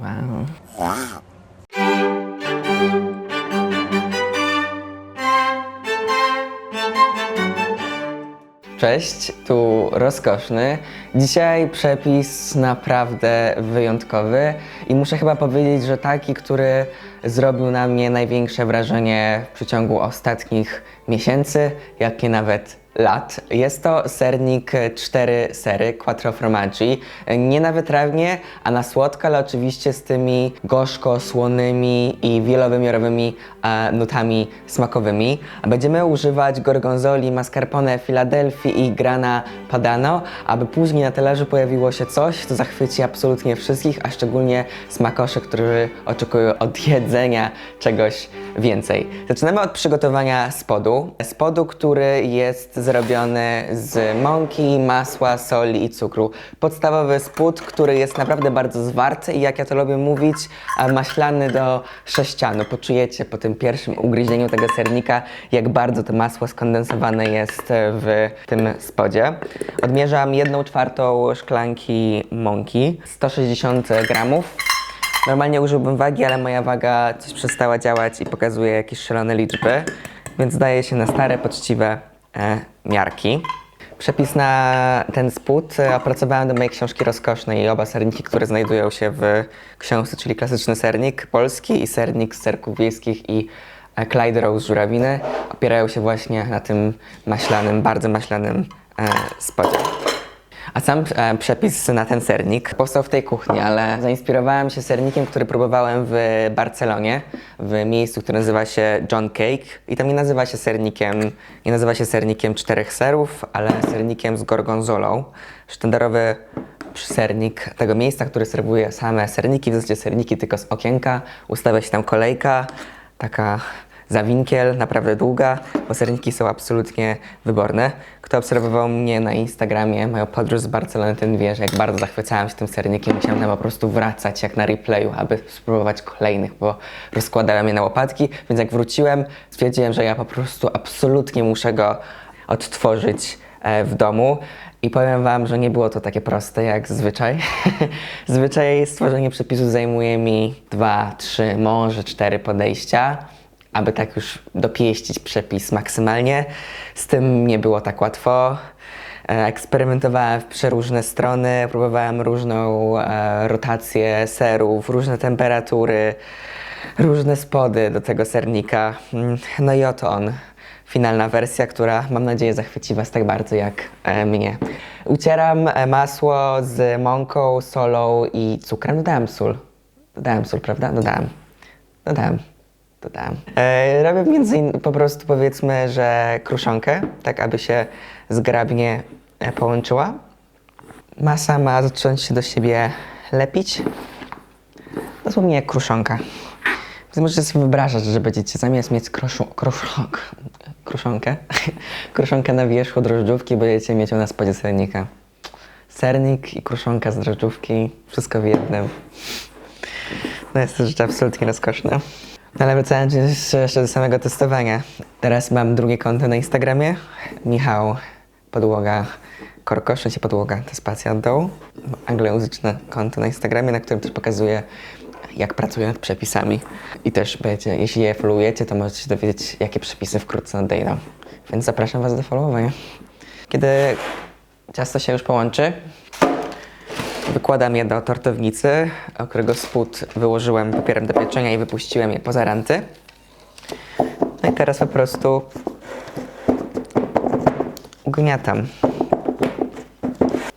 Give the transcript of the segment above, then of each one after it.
Wow. Cześć, tu rozkoszny. Dzisiaj przepis naprawdę wyjątkowy i muszę chyba powiedzieć, że taki, który zrobił na mnie największe wrażenie w przeciągu ostatnich miesięcy, jak nie nawet lat. Jest to sernik 4 sery Quattro Formaggi. Nie na wytrawnie, a na słodko, ale oczywiście z tymi gorzko-słonymi i wielowymiarowymi e, nutami smakowymi. Będziemy używać gorgonzoli, mascarpone Filadelfii i grana padano, aby później na talerzu pojawiło się coś, co zachwyci absolutnie wszystkich, a szczególnie smakoszy, którzy oczekują od jedzenia czegoś więcej. Zaczynamy od przygotowania spodu. Spodu, który jest zrobiony z mąki, masła, soli i cukru. Podstawowy spód, który jest naprawdę bardzo zwarty i jak ja to lubię mówić, maślany do sześcianu. Poczujecie po tym pierwszym ugryzieniu tego sernika, jak bardzo to masło skondensowane jest w tym spodzie. Odmierzam jedną czwartą szklanki mąki, 160 gramów. Normalnie użyłbym wagi, ale moja waga coś przestała działać i pokazuje jakieś szalone liczby, więc daje się na stare, poczciwe miarki. Przepis na ten spód e, opracowałem do mojej książki rozkosznej i oba serniki, które znajdują się w książce, czyli klasyczny sernik polski i sernik z serków wiejskich i e, Clyde Rose żurawiny, opierają się właśnie na tym maślanym, bardzo maślanym e, spodzie. A sam e, przepis na ten sernik powstał w tej kuchni, ale zainspirowałem się sernikiem, który próbowałem w Barcelonie, w miejscu, które nazywa się John Cake. I tam nie nazywa się sernikiem, nie nazywa się sernikiem czterech serów, ale sernikiem z gorgonzolą. Sztandarowy sernik tego miejsca, który serwuje same serniki, w zasadzie serniki tylko z okienka. Ustawia się tam kolejka, taka za winkiel, naprawdę długa, bo serniki są absolutnie wyborne. Kto obserwował mnie na Instagramie, moją podróż z Barcelony, ten wie, że jak bardzo zachwycałem się tym sernikiem, musiałem tam po prostu wracać jak na replayu, aby spróbować kolejnych, bo rozkładałem je na łopatki, więc jak wróciłem, stwierdziłem, że ja po prostu absolutnie muszę go odtworzyć e, w domu. I powiem Wam, że nie było to takie proste jak zwyczaj. Zwyczaj stworzenie przepisu zajmuje mi dwa, trzy, może cztery podejścia aby tak już dopieścić przepis maksymalnie. Z tym nie było tak łatwo. E, Eksperymentowałem w przeróżne strony, próbowałem różną e, rotację serów, różne temperatury, różne spody do tego sernika. Mm, No i oto on, finalna wersja, która mam nadzieję zachwyci Was tak bardzo jak e, mnie. Ucieram masło z mąką, solą i cukrem. Dodałem sól. Dodałem sól, prawda? Dodałem. Dodałem. Dodałem. E, robię między innymi po prostu powiedzmy, że kruszonkę, tak aby się zgrabnie e, połączyła. Masa ma zacząć się do siebie lepić. Dosłownie jak kruszonka. Więc możecie sobie wyobrażać, że będziecie zamiast mieć kroszu, kruszonk, kruszonkę, kruszonkę na wierzchu drożdżówki, będziecie mieć ją na spodzie sernika. Sernik i kruszonka z drożdżówki, wszystko w jednym. No jest to rzecz absolutnie rozkoszna. No ale wracając jeszcze, do samego testowania. Teraz mam drugie konto na Instagramie. Michał Podłoga Korkosz, się podłoga, to spacja od dołu. Anglojęzyczne konto na Instagramie, na którym też pokazuję jak pracuję nad przepisami. I też będziecie, jeśli je followujecie, to możecie się dowiedzieć, jakie przepisy wkrótce nadejdą. Więc zapraszam Was do followowania. Kiedy ciasto się już połączy, Wykładam je do tortownicy, o którego spód wyłożyłem papierem do pieczenia i wypuściłem je poza ranty. No i teraz po prostu ugniatam.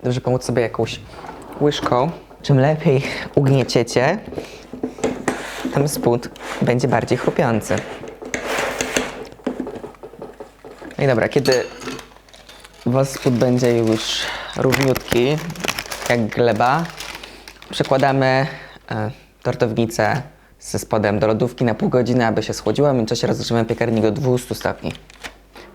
Dobrze pomóc sobie jakąś łyżką. Czym lepiej ugnieciecie, tym spód będzie bardziej chrupiący. No i dobra, kiedy wasz spód będzie już równiutki, jak gleba, przekładamy e, tortownicę ze spodem do lodówki na pół godziny, aby się schłodziła. W międzyczasie rozgrzewamy piekarnik do 200 stopni.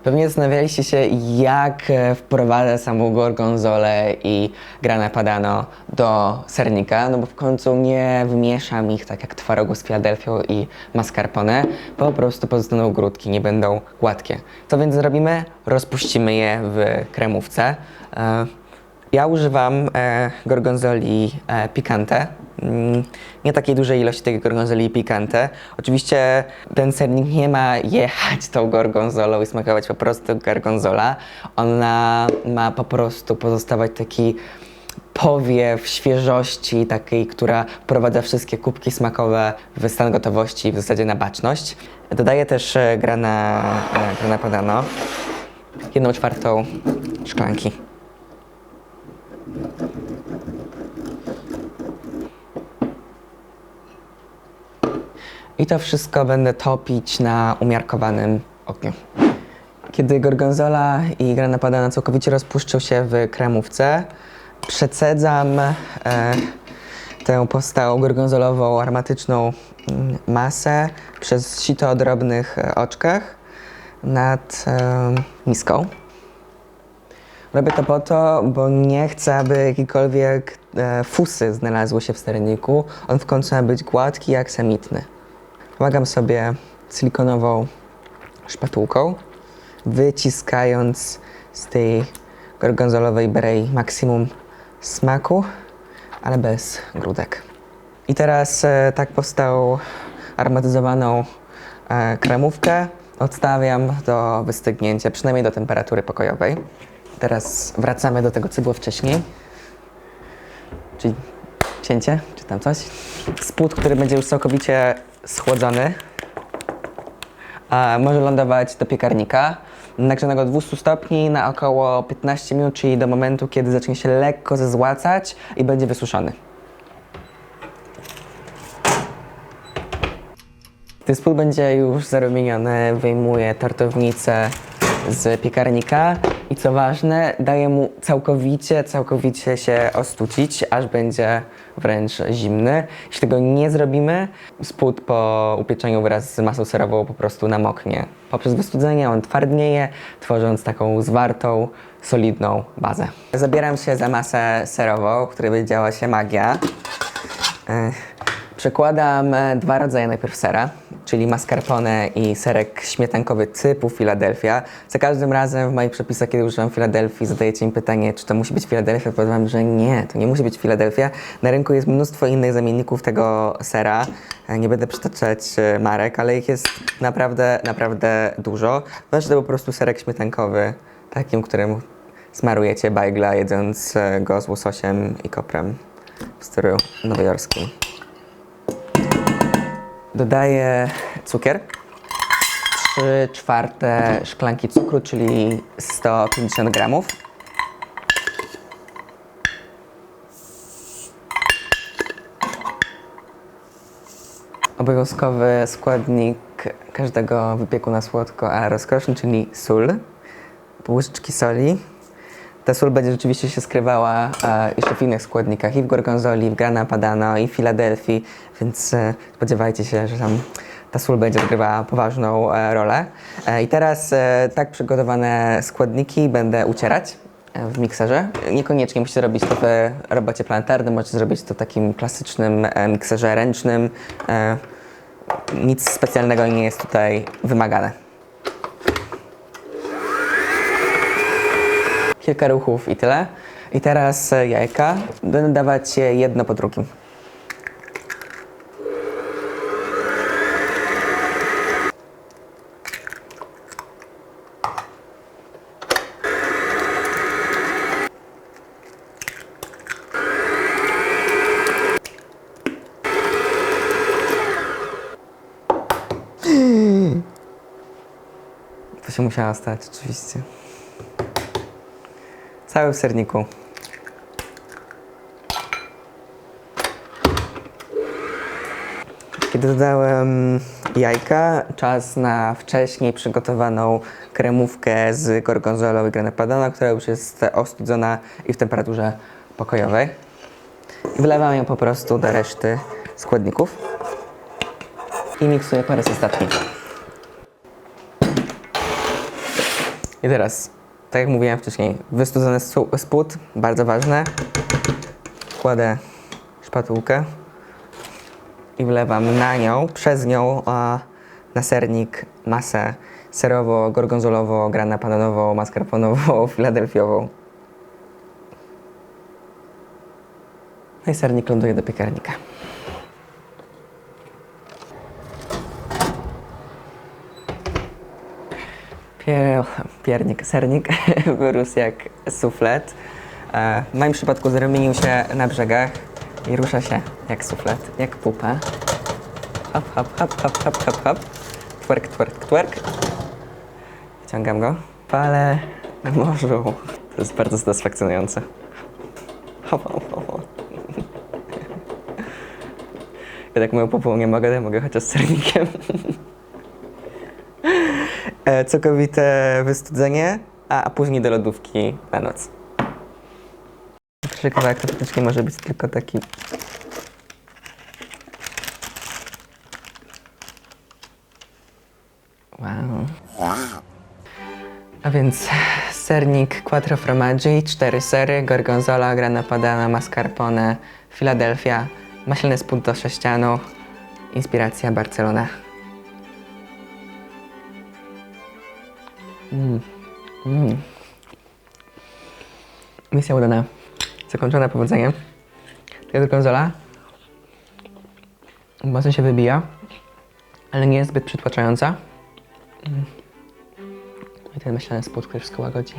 Pewnie zastanawialiście się, jak e, wprowadzę samą gorgonzolę i grana padano do sernika, no bo w końcu nie wymieszam ich tak jak twarogu z Filadelfią i mascarpone, po prostu pozostaną grudki, nie będą gładkie. Co więc zrobimy? Rozpuścimy je w kremówce. Ja używam e, gorgonzoli e, pikante, mm, nie takiej dużej ilości tej gorgonzoli pikante. Oczywiście ten sernik nie ma jechać tą gorgonzolą i smakować po prostu gorgonzola. Ona ma po prostu pozostawać taki powiew świeżości, takiej, która wprowadza wszystkie kubki smakowe w stan gotowości, w zasadzie na baczność. Dodaję też e, grana, e, grana podano, jedną czwartą szklanki. I to wszystko będę topić na umiarkowanym ogniu. Kiedy gorgonzola i grana padana całkowicie rozpuszczą się w kremówce, przecedzam e, tę powstałą gorgonzolową aromatyczną mm, masę przez sito o drobnych e, oczkach nad e, miską. Robię to po to, bo nie chcę, aby jakiekolwiek e, fusy znalazły się w sterniku. On w końcu ma być gładki, aksamitny. Pomagam sobie silikonową szpatułką, wyciskając z tej gorgonzolowej berei maksimum smaku, ale bez grudek. I teraz e, tak powstałą aromatyzowaną e, kremówkę odstawiam do wystygnięcia, przynajmniej do temperatury pokojowej. Teraz wracamy do tego, co było wcześniej. Czyli cięcie, czy tam coś. Spód, który będzie już całkowicie schłodzony, może lądować do piekarnika nagrzanego 200 stopni na około 15 minut, czyli do momentu, kiedy zacznie się lekko zezłacać i będzie wysuszony. Gdy spód będzie już zarumieniony, wyjmuję tartownicę z piekarnika i co ważne, daję mu całkowicie, całkowicie się ostucić, aż będzie wręcz zimny. Jeśli tego nie zrobimy, spód po upieczeniu wraz z masą serową po prostu namoknie. Poprzez wystudzenie on twardnieje, tworząc taką zwartą, solidną bazę. Zabieram się za masę serową, w której będzie działa się magia. Przekładam e, dwa rodzaje najpierw sera, czyli mascarpone i serek śmietankowy typu Philadelphia. Za każdym razem w moich przepisach, kiedy używam Filadelfii, zadajecie mi pytanie, czy to musi być Philadelphia. Powiem wam, że nie, to nie musi być Philadelphia. Na rynku jest mnóstwo innych zamienników tego sera. E, Nie będę przytaczać e, marek, ale ich jest naprawdę, naprawdę dużo. Ważny po prostu serek śmietankowy, takim, którym smarujecie bajgla, jedząc e, go z łososiem i koprem w stylu nowojorskim. Dodaję cukier. 3 czwarte szklanki cukru, czyli 150 gramów. Obowiązkowy składnik każdego wypieku na słodko, a rozkoszny, czyli sól. Łyżeczki soli. Ta sól będzie rzeczywiście się skrywała e, jeszcze w innych składnikach, i w gorgonzoli, w grana padano, i w Filadelfii, więc e, spodziewajcie się, że tam ta sól będzie odgrywała poważną e, rolę. E, I teraz e, tak przygotowane składniki będę ucierać e, w mikserze. Niekoniecznie musicie robić to w robocie planetarnym, możecie zrobić to w takim klasycznym e, mikserze ręcznym. E, nic specjalnego nie jest tutaj wymagane. Kilka ruchów i tyle. I teraz e, jajka. Będę dawać je jedno po drugim. To się musiało stać, oczywiście. Cały w serniku. Kiedy dodałem jajka, czas na wcześniej przygotowaną kremówkę z gorgonzolą i grana padano, która już jest ostudzona i w temperaturze pokojowej. Wlewam ją po prostu do reszty składników i miksuję po raz ostatni. I teraz, tak jak mówiłem wcześniej, wystudzony spód, bardzo ważne. Kładę szpatułkę i wlewam na nią, przez nią a, na sernik masę serowo, gorgonzolowo, grana panonową, mascarponową, filadelfiową. No i sernik ląduje do piekarnika. Pier, piernik, sernik wyrósł jak suflet. E, W moim przypadku zarumienił się na brzegach i rusza się jak suflet, jak pupa. Hop, hop, hop, hop, hop, hop, hop. Twerk, twerk, twerk. Wciągam go. Palę na morzu. To jest bardzo satysfakcjonujące. Hop, hop, hop. Ja tak moją popą nie mogę, ale mogę chociaż z sernikiem. E, Całkowite wystudzenie, a, a później do lodówki na noc. Pierwszy kawałek faktycznie może być tylko taki... Wow. A więc sernik quattro formaggi, cztery sery, gorgonzola, grana padana, mascarpone, Philadelphia, maślany spód do sześcianu, inspiracja Barcelona. Mm. Mm. Misja udana. Zakończona powodzeniem. Taka gorgonzola mocno się wybija, ale nie jest zbyt przytłaczająca. I ten myślany spód, który wszystko łagodzi.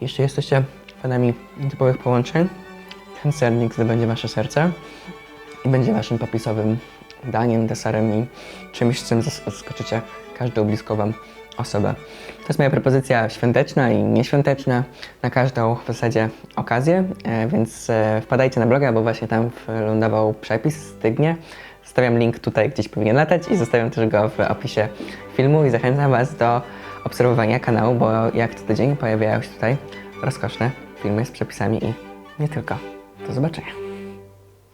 Jeśli jesteście fanami typowych połączeń, ten sernik zdobędzie wasze serce i będzie waszym popisowym daniem, deserem i czymś, czym zas- zaskoczycie każdą bliską wam osobę. To jest moja propozycja świąteczna i nieświąteczna na każdą w zasadzie okazję, e, więc e, wpadajcie na bloga, bo właśnie tam lądował przepis stygnie. Zostawiam link tutaj, gdzieś powinien latać i zostawiam też go w opisie filmu i zachęcam Was do obserwowania kanału, bo jak co tydzień pojawiają się tutaj rozkoszne filmy z przepisami i nie tylko. Do zobaczenia.